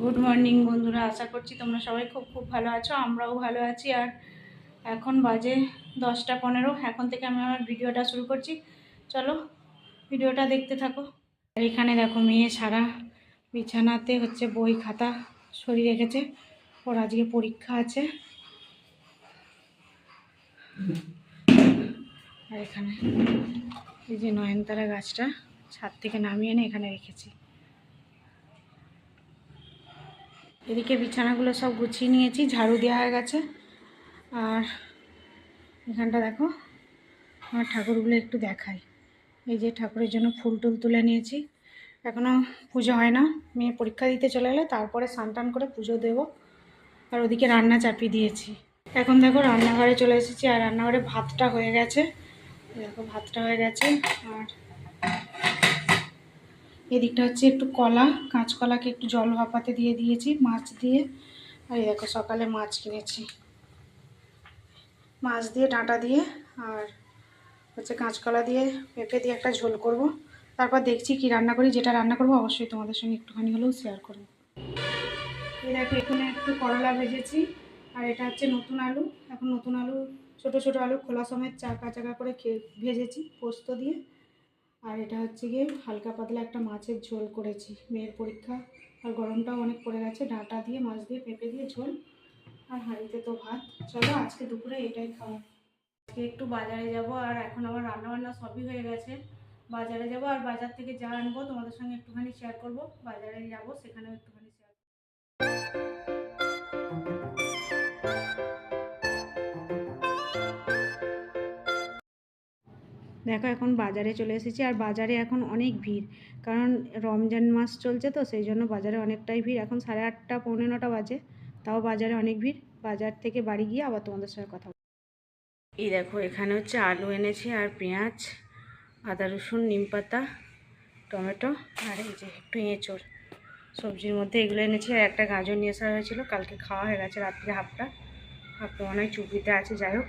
Good morning বন্ধুরা। আশা করছি তোমরা সবাই খুব খুব ভালো আছো। আমরাও ভালো আছি। আর এখন বাজে দশটা পনেরো। এখন থেকে আমি আমার ভিডিওটা শুরু করছি। চলো ভিডিওটা দেখতে থাকো। আর এখানে দেখো মেয়ে সারা বিছানাতে হচ্ছে বই, খাতা সরিয়ে রেখেছে। ওর আজকে পরীক্ষা আছে। আর এখানে এই যে নয়নতারা গাছটা, ছাদ থেকে নামিয়ে এনে এখানে রেখেছি। এদিকে বিছানাগুলো সব গুছিয়ে নিয়েছি, ঝাড়ু দেওয়া হয়ে গেছে। আর এখানটা দেখো, আমার ঠাকুরগুলো একটু দেখাই। এই যে ঠাকুরের জন্য ফুল টুল তুলে নিয়েছি। এখনও পুজো হয় না, মেয়ে পরীক্ষা দিতে চলে গেলে তারপরে স্নান করে পুজো দেবো। আর ওদিকে রান্না চাপিয়ে দিয়েছি। এখন দেখো রান্নাঘরে চলে এসেছি, আর রান্নাঘরে ভাতটা হয়ে গেছে। দেখো ভাতটা হয়ে গেছে, আর এদিকটা হচ্ছে একটু কলা, কাঁচকলাকে একটু জল ভাপাতে দিয়ে দিয়েছি, মাছ দিয়ে। আর দেখো সকালে মাছ কিনেছি। মাছ দিয়ে ডাঁটা দিয়ে আর হচ্ছে কাঁচকলা দিয়ে পেঁপে দিয়ে একটা ঝোল করব। তারপর দেখছি কি রান্না করি, যেটা রান্না করব অবশ্যই তোমাদের সঙ্গে একটুখানি হলেও শেয়ার করব। এই দেখো এখানে একটু করলা ভেজেছি, আর এটা হচ্ছে নতুন আলু। এখন নতুন আলু, ছোট ছোট আলু, খোলা সময় চাকা চাকা করে ভেজেছি পোস্ত দিয়ে। আর এটা হচ্ছে গিয়ে হালকা পাতলা একটা মাছের ঝোল করেছি, মেয়ের পরীক্ষা। আর গরমটাও অনেক পড়ে গেছে, ডাঁটা দিয়ে, মাছ দিয়ে, পেঁপে দিয়ে ঝোল আর হাঁড়িতে তো ভাত। চলো আজকে দুপুরে এটাই খাওয়া। আজকে একটু বাজারে যাব আর এখন আমার রান্নাবান্না সবই হয়ে গেছে। বাজারে যাব আর বাজার থেকে যা আনব তোমাদের সঙ্গে একটুখানি শেয়ার করব। বাজারে যাব, সেখানেও একটুখানি শেয়ার দেখো এখন বাজারে চলে এসেছি আর বাজারে এখন অনেক ভিড়। কারণ রমজান মাস চলছে তো, সেই জন্য বাজারে অনেকটাই ভিড়। এখন সাড়ে আটটা, পৌনে নটা বাজে, তাও বাজারে অনেক ভিড়। বাজার থেকে বাড়ি গিয়ে আবার তোমাদের সঙ্গে কথা। এই দেখো, এখানে হচ্ছে আলু এনেছি আর পেঁয়াজ, আদা রসুন, নিম পাতা, টমেটো আর এই যে একটু এঁচড় সবজির মধ্যে এগুলো এনেছি। আর একটা গাজর নিয়ে আসা হয়েছিল, কালকে খাওয়া হয়ে গেছে রাত্রে হাফটা। হাফটা মনে হয় চুপিতে আছে, যাই হোক।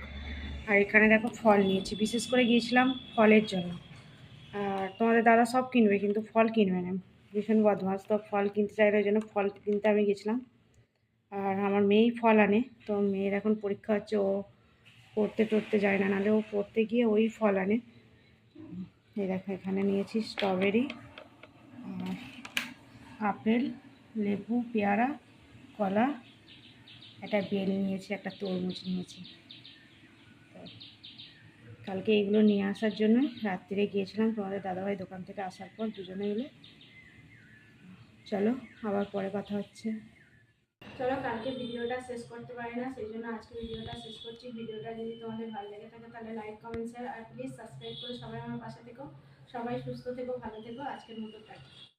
আর এখানে দেখো ফল নিয়েছি। বিশেষ করে গিয়েছিলাম ফলের জন্য। আর তোমাদের দাদা সব কিনবে, কিন্তু ফল কিনবে না। ভীষণ বদমাস তো ফল কিনতে চাইলে ওই জন্য ফল কিনতে আমি গেছিলাম। আর আমার মেয়েই ফল আনে, তো মেয়ের এখন পরীক্ষা হচ্ছে, ও পড়তে টড়তে যায় না, নাহলে ও পড়তে গিয়ে ওই ফল আনে। এই দেখো, এখানে নিয়েছি স্ট্রবেরি, আর আপেল, লেবু, পেয়ারা, কলা, একটা বেল নিয়েছি, একটা তরমুজ নিয়েছি। কালকে এইগুলো নিয়ে আসার জন্য রাত্রিরে গিয়েছিলাম তোমাদের দাদাভাই দোকান থেকে আসার পর দুজনে এলে। চলো, আবার পরে কথা হচ্ছে। চলো, কালকে ভিডিওটা শেষ করতে পারি না, সেই জন্য আজকে ভিডিওটা শেষ করছি। ভিডিওটা যদি তোমাদের ভালো লেগে থাকে, তাহলে লাইক কমেন্ট শেয়ার আর প্লিজ সাবস্ক্রাইব করে সবাই আমার পাশে থেকো। সবাই সুস্থ থেকো, ভালো থেকো, আজকের মতো টাটা।